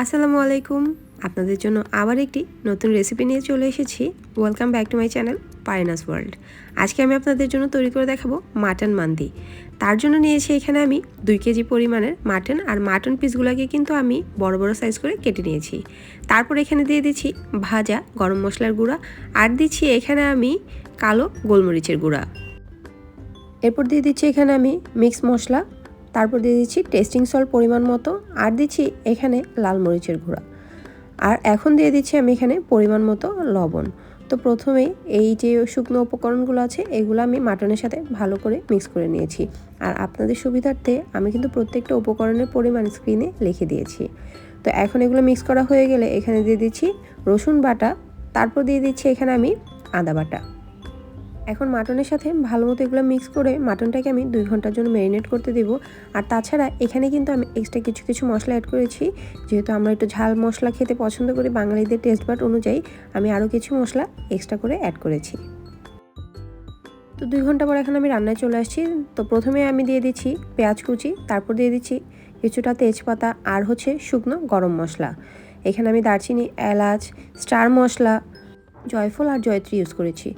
আসসালামু আলাইকুম। আপনাদের জন্য আবার একটি নতুন রেসিপি নিয়ে চলে এসেছি। Welcome back to my channel পায়নাস world আজকে আমি আপনাদের জন্য তৈরি করে দেখাবো মাটন মান্দি। তার জন্য নিয়েছি এখানে আমি দুই কেজি পরিমাণের মাটন আর মাটন পিসগুলোকে কিন্তু আমি বড় বড় সাইজ করে কেটে নিয়েছি। তারপর এখানে দিয়ে দিচ্ছি ভাজা গরম মশলার গুঁড়া আর দিচ্ছি এখানে আমি কালো গোলমরিচের গুঁড়া। এরপর দিয়ে দিচ্ছি এখানে আমি মিক্স মশলা তারপর দিয়ে দিচ্ছি টেস্টিং সল্ট পরিমাণ মতো, আর দিচ্ছি এখানে লাল মরিচের গুঁড়া। আর এখন দিয়ে দিচ্ছি আমি এখানে পরিমাণ মতো লবণ। তো প্রথমেই এই যে শুকনো উপকরণগুলো আছে, এগুলো আমি মাটনের সাথে ভালো করে মিক্স করে নিয়েছি। আর আপনাদের সুবিধার্থে আমি কিন্তু প্রত্যেকটা উপকরণের পরিমাণ স্ক্রিনে লিখে দিয়েছি। তো এখন এগুলো মিক্স করা হয়ে গেলে এখানে দিয়ে দিচ্ছি রসুন বাটা, তারপর দিয়ে দিচ্ছি এখানে আমি আদা বাটা। এখন মাটনের সাথে ভালো মতো এগুলো মিক্স করে মাটনটাকে আমি দুই ঘণ্টার জন্য ম্যারিনেট করতে দেবো। আর তাছাড়া এখানে কিন্তু আমি এক্সট্রা কিছু কিছু মশলা অ্যাড করেছি। যেহেতু আমরা একটু ঝাল মশলা খেতে পছন্দ করি বাঙালিদের টেস্ট বাট অনুযায়ী, আমি আরও কিছু মশলা এক্সট্রা করে অ্যাড করেছি। তো দুই ঘণ্টা পর এখন আমি রান্নায় চলে আসছি। তো প্রথমে আমি দিয়ে দিচ্ছি পেঁয়াজ কুচি, তারপর দিয়ে দিচ্ছি কিছুটা তেজপাতা আর হচ্ছে শুকনো গরম মশলা। এখানে আমি দারচিনি, এলাচ, স্টার মশলা, জয়ফল আর জয়ত্রী ইউজ করেছি।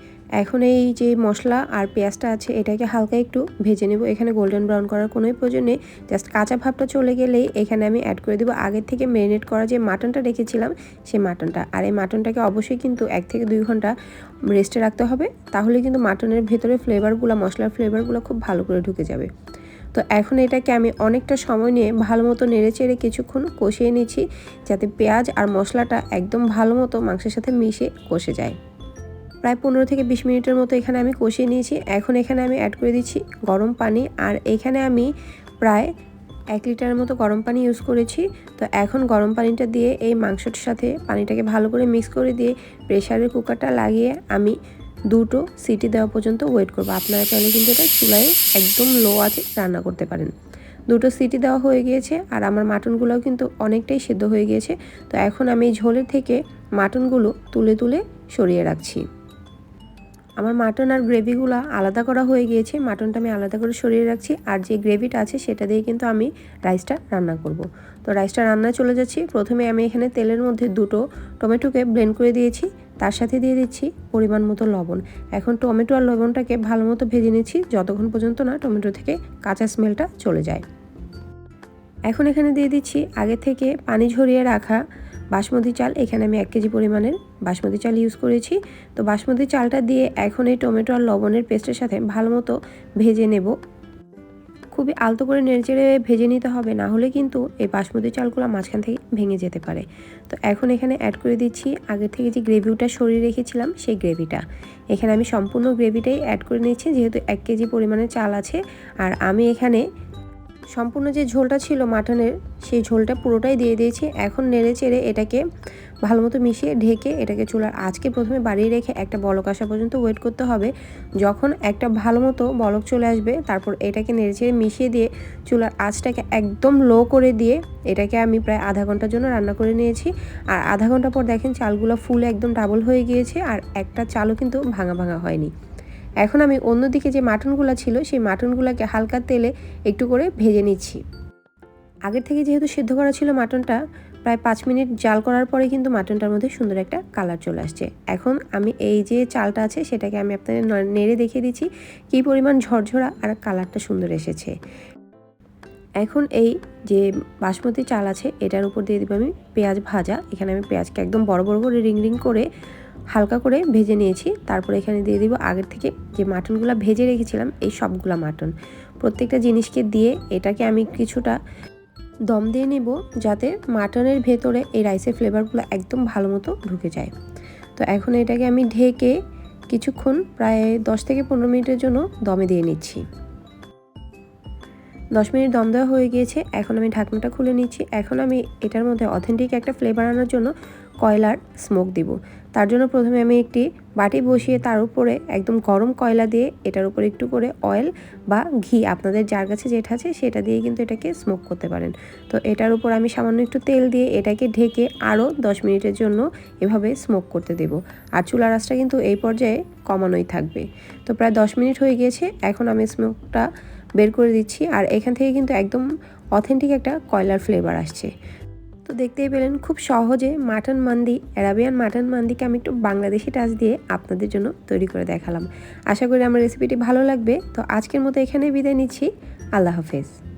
এখন এই যে মশলা আর পেঁয়াজটা আছে, এটাকে হালকা একটু ভেজে নেব। এখানে গোল্ডেন ব্রাউন করার কোনো প্রয়োজন নেই। জাস্ট কাঁচা ভাবটা চলে গেলেই এখানে আমি অ্যাড করে দেবো। আগের থেকে ম্যারিনেট করা যে মাটনটা রেখেছিলাম সেই মাটনটা আর এই মাটনটাকে অবশ্যই কিন্তু এক থেকে দুই ঘণ্টা রেস্টে রাখতে হবে। তাহলে কিন্তু মাটনের ভেতরে ফ্লেভারগুলো মশলার ফ্লেভারগুলো খুব ভালো করে ঢুকে যাবে। তো এখন এটাকে আমি অনেকটা সময় নিয়ে ভালো মতো নেড়ে চেড়ে কিছুক্ষণ কষিয়ে নিচ্ছি, যাতে পেঁয়াজ আর মশলাটা একদম ভালো মতো মাংসের সাথে মিশে কষে যায়। প্রায় পনেরো থেকে বিশ মিনিটের মতো এখানে আমি কষিয়ে নিয়েছি। এখন এখানে আমি অ্যাড করে দিচ্ছি গরম পানি আর এখানে আমি প্রায় এক লিটারের মতো গরম পানি ইউজ করেছি। তো এখন গরম পানিটা দিয়ে এই মাংসটার সাথে পানিটাকে ভালো করে মিক্স করে দিয়ে প্রেশারের কুকারটা লাগিয়ে আমি দুটো সিটি দেওয়া পর্যন্ত ওয়েট করব। আপনারা চাইলে কিন্তু এটা চুলায় একদম লো আছে রান্না করতে পারেন। দুটো সিটি দেওয়া হয়ে গিয়েছে আর আমার মাটনগুলোও কিন্তু অনেকটাই সেদ্ধ হয়ে গিয়েছে। তো এখন আমি ঝোলের থেকে মাটনগুলো তুলে তুলে সরিয়ে রাখছি। আমার মাটন আর গ্রেভিগুলো আলাদা করা হয়ে গিয়েছে। মাটনটা আমি আলাদা করে সরিয়ে রাখছি আর যে গ্রেভিটা আছে সেটা দিয়ে কিন্তু আমি রাইসটা রান্না করব। তো রাইসটা রান্না চলে যাচ্ছি। প্রথমে আমি এখানে তেলের মধ্যে দুটো টমেটোকে ব্লেন্ড করে দিয়েছি। তার সাথে দিয়ে দিচ্ছি পরিমাণ মতো লবণ। এখন টমেটো আর লবণটাকে ভালো মতো ভেজে নিচ্ছি। যতক্ষণ পর্যন্ত না টমেটো থেকে কাঁচা স্মেলটা চলে যায়। এখন এখানে দিয়ে দিচ্ছি আগে থেকে পানি ঝরিয়ে রাখা বাসমতি চাল, এখানে আমি এক কেজি পরিমাণের বাসমতি চাল ইউজ করেছি। তো বাসমতি চালটা দিয়ে এখন এই টমেটো আর লবণের পেস্টের সাথে ভালো মতো ভেজে নেব। খুবই আলতো করে নেড়েচেড়ে ভেজে নিতে হবে, না হলে কিন্তু এই বাসমতি চালগুলো মাঝখান থেকে ভেঙে যেতে পারে। তো এখন এখানে অ্যাড করে দিচ্ছি আগে থেকে যে গ্রেভিটা সরিয়ে রেখেছিলাম, সেই গ্রেভিটা। এখানে আমি সম্পূর্ণ গ্রেভিটাই অ্যাড করে নিয়েছি, যেহেতু এক কেজি পরিমাণের চাল আছে। আর আমি এখানে সম্পূর্ণ যে ঝোলটা ছিল মাটনের, সেই ঝোলটা পুরোটাই দিয়ে দিয়েছি। এখন নেড়ে চেড়ে এটাকে ভালো মতো মিশিয়ে ঢেকে এটাকে চুলার আজকে প্রথমে বাড়িয়ে রেখে একটা বলক আসা পর্যন্ত ওয়েট করতে হবে। যখন একটা ভালো মতো বলক চলে আসবে, তারপর এটাকে নেড়ে চেড়ে মিশিয়ে দিয়ে চুলার আঁচটাকে একদম লো করে দিয়ে এটাকে আমি প্রায় আধা ঘণ্টার জন্য রান্না করে নিয়েছি। আর আধা ঘণ্টা পর দেখেন চালগুলো ফুলে একদম ডাবল হয়ে গিয়েছে, আর একটা চালও কিন্তু ভাঙা ভাঙা হয়নি। এখন আমি অন্যদিকে যে মাটনগুলো ছিল, সেই মাটনগুলোকে হালকা তেলে একটু করে ভেজে নিচ্ছি। আগের থেকে যেহেতু সিদ্ধ করা ছিল মাটনটা, প্রায় পাঁচ মিনিট জাল করার পরে কিন্তু মাটনটার মধ্যে সুন্দর একটা কালার চলে আসছে। এখন আমি এই যে চালটা আছে, সেটাকে আমি আপনাদের নেড়ে দেখিয়ে দিচ্ছি কী পরিমাণ ঝরঝরা আর কালারটা সুন্দর এসেছে। এখন এই যে বাসমতি চাল আছে, এটার উপর দিয়ে দেবো আমি পেঁয়াজ ভাজা। এখানে আমি পেঁয়াজকে একদম বড় বড় করে রিং রিং করে হালকা করে ভেজে নিয়েছি। তারপর এখানে দিয়ে দিব আগের থেকে যে মাটনগুলো ভেজে রেখেছিলাম, এই সবগুলো মাটন। প্রত্যেকটা জিনিসকে দিয়ে এটাকে আমি কিছুটা দম দিয়ে নেব যাতে মাটনের ভেতরে এই রাইসের ফ্লেভারগুলো একদম ভালো মতো ঢুকে যায়। তো এখন এটাকে আমি ঢেকে কিছুক্ষণ প্রায় দশ থেকে পনেরো মিনিটের জন্য দমে দিয়ে নিচ্ছি। দশ মিনিট দম দেওয়া হয়ে গিয়েছে, এখন আমি ঢাকনাটা খুলে নিচ্ছি। এখন আমি এটার মধ্যে অথেন্টিক একটা ফ্লেভার আনার জন্য কয়লার স্মোক দিব। তার জন্য প্রথমে আমি একটি বাটি বসিয়ে তার উপরে একদম গরম কয়লা দিয়ে এটার উপরে একটু করে অয়েল বা ঘি, আপনাদের যার কাছে যেটা আছে সেটা দিয়ে কিন্তু এটাকে স্মোক করতে পারেন। তো এটার উপর আমি সামান্য একটু তেল দিয়ে এটাকে ঢেকে আরও দশ মিনিটের জন্য এভাবে স্মোক করতে দেব। আর চুলার আঁচটা কিন্তু এই পর্যায়ে কমানোই থাকবে। তো প্রায় দশ মিনিট হয়ে গিয়েছে, এখন আমি স্মোকটা বের করে দিচ্ছি। আর এখান থেকে কিন্তু একদম অথেন্টিক একটা কয়লার ফ্লেভার আসছে। তো দেখতেই পেলেন খুব সহজে মাটন মান্দি, অ্যারাবিয়ান মাটন মান্দিকে আমি একটু বাংলাদেশি টাচ দিয়ে আপনাদের জন্য তৈরি করে দেখালাম। আশা করি আমার রেসিপিটি ভালো লাগবে। তো আজকের মতো এখানে বিদায় নিচ্ছি। আল্লাহ হাফেজ।